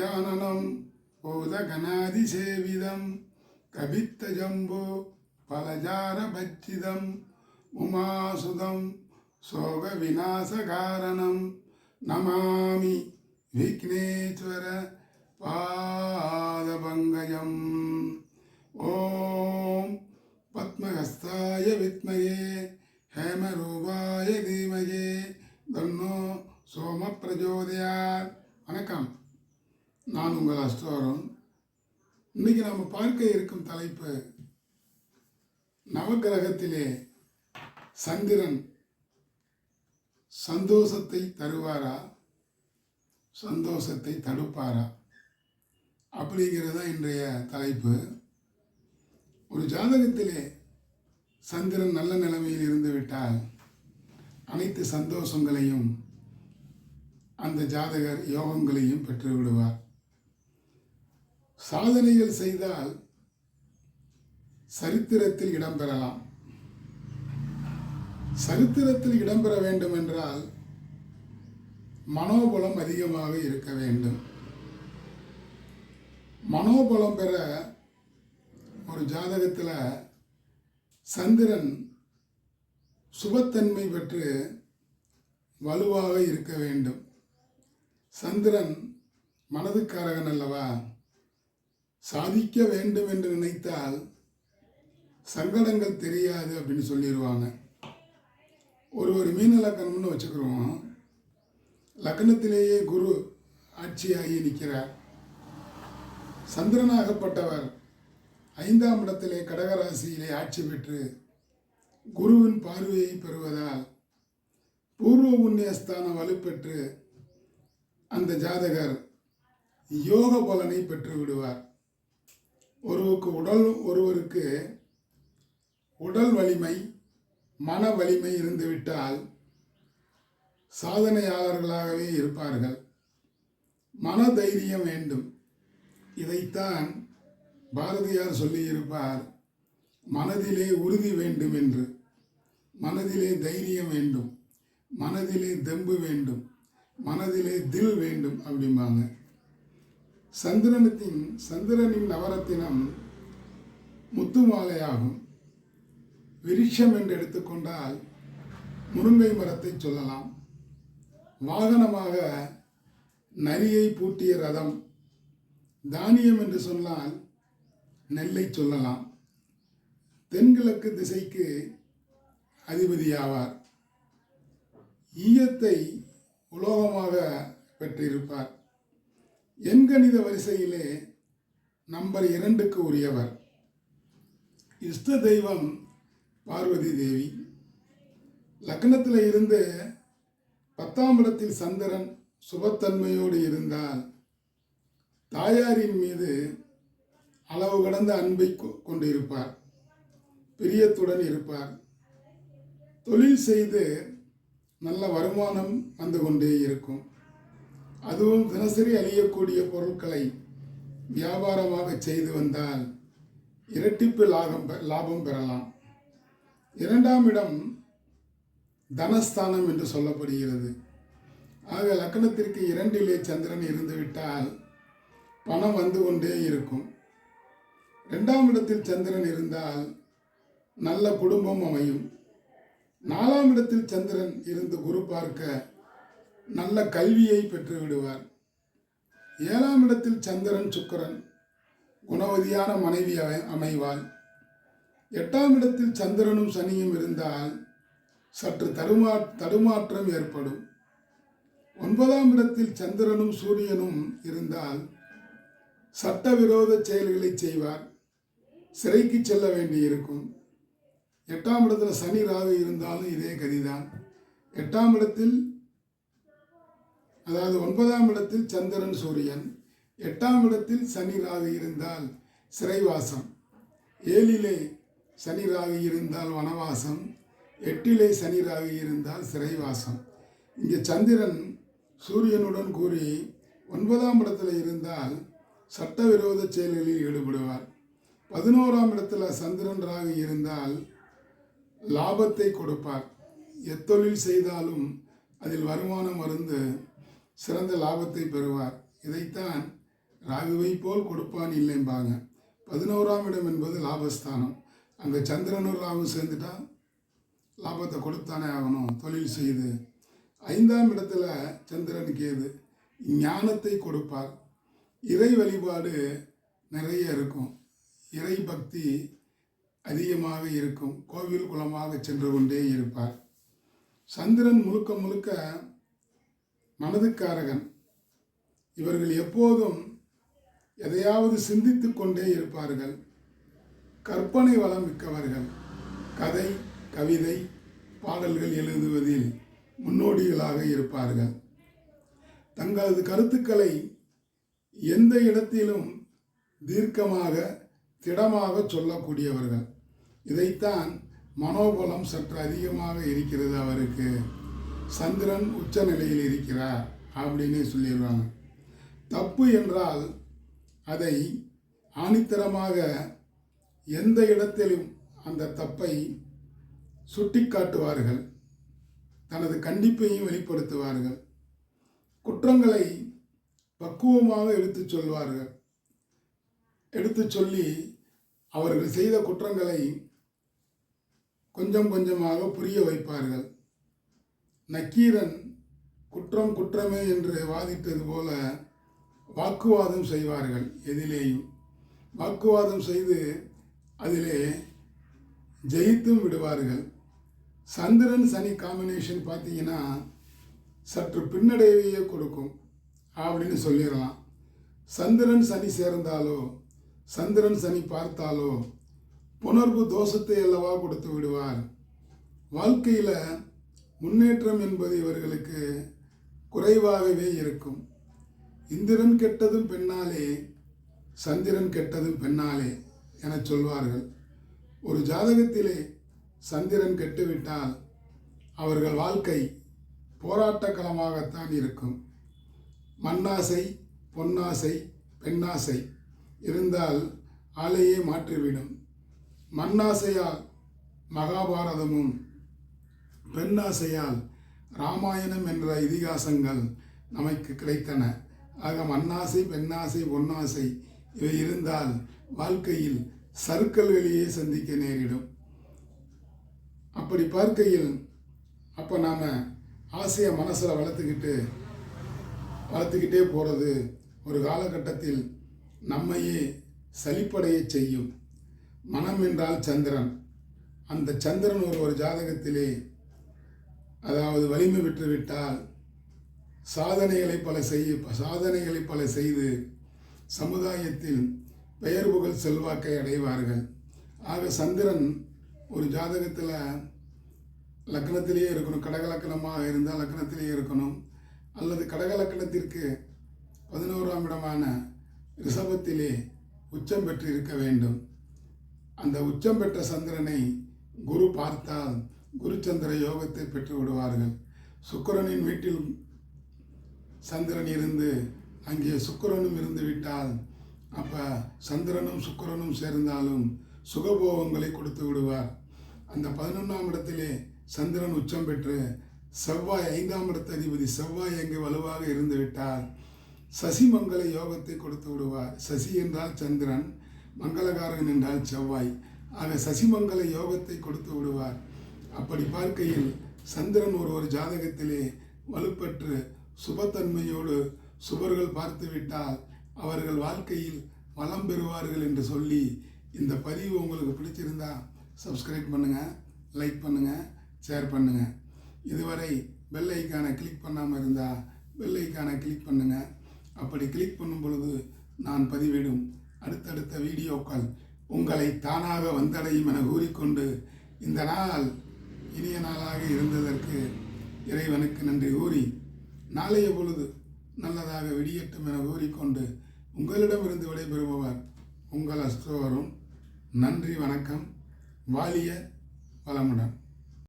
கஜானனம் பூதகணாதிசேவிதம் கபித்தஜம்போ பலஜாரபச்சிதம் உமாசுதம் சோக விநாசகாரணம் நமாமி விக்னேஸ்வர பாதபங்கஜம் ஓம் பத்மஹஸ்தாய வித்மயே ஹேமரூபாய தீமகே தன்னோ சோம பிரஜோதயார் வணக்கம் நான் உங்கள் அஸ்தோரம். இன்னைக்கு நம்ம பார்க்க இருக்கும் தலைப்பு நவக்கிரகத்திலே சந்திரன் சந்தோஷத்தை தருவாரா? சந்தோஷத்தை தடுப்பாரா? அப்படிங்கிறதா இன்றைய தலைப்பு. ஒரு ஜாதகத்திலே சந்திரன் நல்ல நிலைமையில் இருந்து விட்டால் அனைத்து சந்தோஷங்களையும் அந்த ஜாதகர் யோகங்களையும் பெற்று விடுவார் சாதனைகள் செய்தால் சரித்திரத்தில் இடம்பெறலாம் சரித்திரத்தில் இடம்பெற வேண்டும் என்றால் மனோபலம் அதிகமாக இருக்க வேண்டும். மனோபலம் பெற ஒரு ஜாதகத்தில் சந்திரன் சுபத்தன்மை பெற்று வலுவாக இருக்க வேண்டும். சந்திரன் மனதுக்காரகன் அல்லவா? சாதிக்க வேண்டும் என்று நினைத்தால் சங்கடங்கள் தெரியாது அப்படின்னு சொல்லிடுவாங்க ஒரு ஒரு மீன லக்கணம்னு வச்சுக்கிறோம். லக்னத்திலேயே குரு ஆட்சியாகி நிற்கிறார். சந்திரனாகப்பட்டவர் ஐந்தாம் இடத்திலே கடகராசியிலே ஆட்சி பெற்று குருவின் பார்வையை பெறுவதால் பூர்வ புண்ணியஸ்தானம் வலுப்பெற்று அந்த ஜாதகர் யோக பலனை பெற்று விடுவார். ஒருவருக்கு உடல் ஒருவருக்கு உடல் வலிமை மன வலிமை இருந்துவிட்டால் சாதனையாளர்களாகவே இருப்பார்கள். மன தைரியம் வேண்டும். இதைத்தான் பாரதியார் சொல்லியிருப்பார். மனதிலே உறுதி வேண்டும் என்று. மனதிலே தைரியம் வேண்டும். மனதிலே தெம்பு வேண்டும். மனதிலே தில் வேண்டும் அப்படிம்பாங்க. சந்திரனத்தின் சந்திரனின் நவரத்தினம் முத்து மாலையாகும் விருட்சம் என்று எடுத்துக்கொண்டால் முருங்கை மரத்தை சொல்லலாம். வாகனமாக நரியை பூட்டிய ரதம் தானியம் என்று சொன்னால் நெல்லை சொல்லலாம். தென்கிழக்கு திசைக்கு அதிபதியாவார். ஈயத்தை உலோகமாக பெற்றிருப்பார். எண்கணித வரிசையிலே நம்பர் இரண்டுக்கு உரியவர். இஷ்ட தெய்வம் பார்வதி தேவி. லக்னத்தில் இருந்து பத்தாம் இடத்தில் சந்திரன் சுபத்தன்மையோடு இருந்தால் தாயாரின் மீது அளவு கடந்த அன்பை கொண்டு இருப்பார் பிரியத்துடன் இருப்பார். தொழில் செய்து நல்ல வருமானம் வந்து கொண்டே இருக்கும். அதுவும் தினசரி அழியக்கூடிய பொருட்களை வியாபாரமாக செய்து வந்தால் இரட்டிப்பு லாபம் லாபம் பெறலாம். இரண்டாம் இடம் தனஸ்தானம் என்று சொல்லப்படுகிறது. ஆக லக்கணத்திற்கு இரண்டிலே சந்திரன் இருந்துவிட்டால் பணம் வந்து கொண்டே இருக்கும். ரெண்டாம் இடத்தில் சந்திரன் இருந்தால் நல்ல குடும்பம் அமையும். நாலாம் இடத்தில் சந்திரன் இருந்து குரு பார்க்க நல்ல கல்வியை பெற்று விடுவார் ஏழாம் இடத்தில் சந்திரன் சுக்கரன் குணவதியான மனைவி அமைவாள். எட்டாம் இடத்தில் சந்திரனும் சனியும் இருந்தால் சற்று தடுமா தடுமாற்றம் ஏற்படும். ஒன்பதாம் இடத்தில் சந்திரனும் சூரியனும் இருந்தால் சட்டவிரோத செயல்களை செய்வார். சிறைக்கு செல்ல வேண்டியிருக்கும். எட்டாம் இடத்துல சனி ராகு இருந்தாலும் இதே கதிதான். எட்டாம் இடத்தில் அதாவது ஒன்பதாம் இடத்தில் சந்திரன் சூரியன் எட்டாம் இடத்தில் சனி ராகு இருந்தால் சிறைவாசம் ஏழிலே சனி ராகு இருந்தால் வனவாசம் எட்டிலே சனி ராகு இருந்தால் சிறைவாசம். இங்கே சந்திரன் சூரியனுடன் கூறி ஒன்பதாம் இடத்துல இருந்தால் சட்டவிரோத செயல்களில் ஈடுபடுவார். பதினோராம் இடத்துல சந்திரன் ராகு இருந்தால் லாபத்தை கொடுப்பார். எத்தொழில் செய்தாலும் அதில் வருமானம் மருந்து சிறந்த லாபத்தை பெறுவார். இதைத்தான் ராகுவை போல் கொடுப்பான் இல்லைம்பாங்க. பதினோராம் இடம் என்பது லாபஸ்தானம். அங்கே சந்திரனூர் ராகு சேர்ந்துட்டா லாபத்தை கொடுத்தானே ஆகணும் தொழில் செய்து. ஐந்தாம் இடத்துல சந்திரன் கேது ஞானத்தை கொடுப்பார். இறை வழிபாடு நிறைய இருக்கும். இறை பக்தி அதிகமாக இருக்கும். கோவில் குலமாக சென்று கொண்டே இருப்பார். சந்திரன் முழுக்க முழுக்க மனதுக்காரகன். இவர்கள் எப்போதும் எதையாவது சிந்தித்து கொண்டே இருப்பார்கள். கற்பனை வளம் மிக்கவர்கள். கதை கவிதை பாடல்கள் எழுதுவதில் முன்னோடிகளாக இருப்பார்கள். தங்களது கருத்துக்களை எந்த இடத்திலும் தீர்க்கமாக திடமாக சொல்லக்கூடியவர்கள். இதைத்தான் மனோபலம் சற்று அதிகமாக இருக்கிறது அவருக்கு. சந்திரன் உச்ச நிலையில் இருக்கிறார் அப்படின்னு சொல்லிடுவாங்க. தப்பு என்றால் அதை ஆணித்தரமாக எந்த இடத்திலும் அந்த தப்பை சுட்டிக்காட்டுவார்கள். தனது கண்டிப்பையும் வெளிப்படுத்துவார்கள். குற்றங்களை பக்குவமாக எடுத்துச் சொல்வார்கள். எடுத்துச் சொல்லி அவர்கள் செய்த குற்றங்களை கொஞ்சம் கொஞ்சமாக புரிய வைப்பார்கள். நக்கீரன் குற்றம் குற்றமே என்று வாதிட்டது போல வாக்குவாதம் செய்வார்கள் எதிலேயும். வாக்குவாதம் செய்து அதிலே ஜெயித்தும் விடுவார்கள். சந்திரன் சனி காம்பினேஷன் பார்த்தீங்கன்னா சற்று பின்னடைவையே கொடுக்கும் அப்படின்னு சொல்லிடலாம். சந்திரன் சனி சேர்ந்தாலோ சந்திரன் சனி பார்த்தாலோ புணர்வு தோஷத்தை அல்லவா கொடுத்து விடுவார். வாழ்க்கையில் முன்னேற்றம் என்பது இவர்களுக்கு குறைவாகவே இருக்கும். இந்திரன் கெட்டதும் பெண்ணாலே சந்திரன் கெட்டதும் பெண்ணாலே என சொல்வார்கள். ஒரு ஜாதகத்திலே சந்திரன் கெட்டுவிட்டால் அவர்கள் வாழ்க்கை போராட்டக்களமாகத்தான் இருக்கும். மண்ணாசை பொன்னாசை பெண்ணாசை இருந்தால் ஆளையே மாற்றிவிடும். மண்ணாசையால் மகாபாரதமும் பெண்ணாசையால் ராமாயணம் என்ற இதிகாசங்கள் நமக்கு கிடைத்தன. ஆக மண்ணாசை பெண்ணாசை பொன்னாசை இவை இருந்தால் வாழ்க்கையில் சறுக்கல் வெளியே சந்திக்க நேரிடும். அப்படி பார்க்கையில் அப்போ நாம் ஆசையை மனசில் வளர்த்துக்கிட்டு வளர்த்துக்கிட்டே போகிறது ஒரு காலகட்டத்தில் நம்மையே சலிப்படைய செய்யும். மனம் என்றால் சந்திரன். அந்த சந்திரன் ஒரு ஒரு ஜாதகத்திலே அதாவது வலிமை பெற்றுவிட்டால் சாதனைகளை பல செய்ய சாதனைகளை பல செய்து சமுதாயத்தில் பெயர் புகழ் செல்வாக்கை அடைவார்கள். ஆக சந்திரன் ஒரு ஜாதகத்தில் லக்னத்திலேயே இருக்கணும். கடகலக்கணமாக இருந்தால் லக்னத்திலேயே இருக்கணும். அல்லது கடகலக்கணத்திற்கு பதினோராம் இடமான ரிஷபத்திலே உச்சம் பெற்று இருக்க வேண்டும். அந்த உச்சம் பெற்ற சந்திரனை குரு பார்த்தால் குருச்சந்திர யோகத்தை பெற்று விடுவார்கள். சுக்கிரனின் வீட்டில் சந்திரன் இருந்து அங்கே சுக்கிரனும் இருந்து விட்டால் அப்போ சந்திரனும் சுக்கரனும் சேர்ந்தாலும் சுகபோகங்களை கொடுத்து விடுவார். அந்த பதினொன்றாம் இடத்திலே சந்திரன் உச்சம் பெற்று செவ்வாய் ஐந்தாம் இடத்த அதிபதி செவ்வாய் அங்கே வலுவாக இருந்து விட்டால் சசிமங்கல யோகத்தை கொடுத்து விடுவார். சசி என்றால் சந்திரன் மங்களகாரன் என்றால் செவ்வாய். ஆக சசிமங்கல யோகத்தை கொடுத்து விடுவார். அப்படி பார்க்கையில் சந்திரன் ஒரு ஒரு ஜாதகத்திலே வலுப்பெற்று சுபத்தன்மையோடு சுபர்கள் பார்த்துவிட்டால் அவர்கள் வாழ்க்கையில் வளம் பெறுவார்கள் என்று சொல்லி இந்த பதிவு உங்களுக்கு பிடிச்சிருந்தா சப்ஸ்கிரைப் பண்ணுங்கள் லைக் பண்ணுங்கள் ஷேர் பண்ணுங்கள் இதுவரை பெல் ஐக்கானை கிளிக் பண்ணாமல் இருந்தால் பெல் ஐக்கானை கிளிக் பண்ணுங்கள் அப்படி கிளிக் பண்ணும் பொழுது நான் பதிவிடும் அடுத்தடுத்த வீடியோக்கள் உங்களை தானாக வந்தடையும் என கூறிக்கொண்டு இந்த நாள் இனிய நாளாக இருந்ததற்கு இறைவனுக்கு நன்றி கூறி நாளைய பொழுது நல்லதாக விடியட்டும் என கூறிக்கொண்டு உங்களிடமிருந்து விடைபெறுபவர் உங்கள் அஸ்தோவரும் நன்றி வணக்கம். வாலிய வளமுடன்.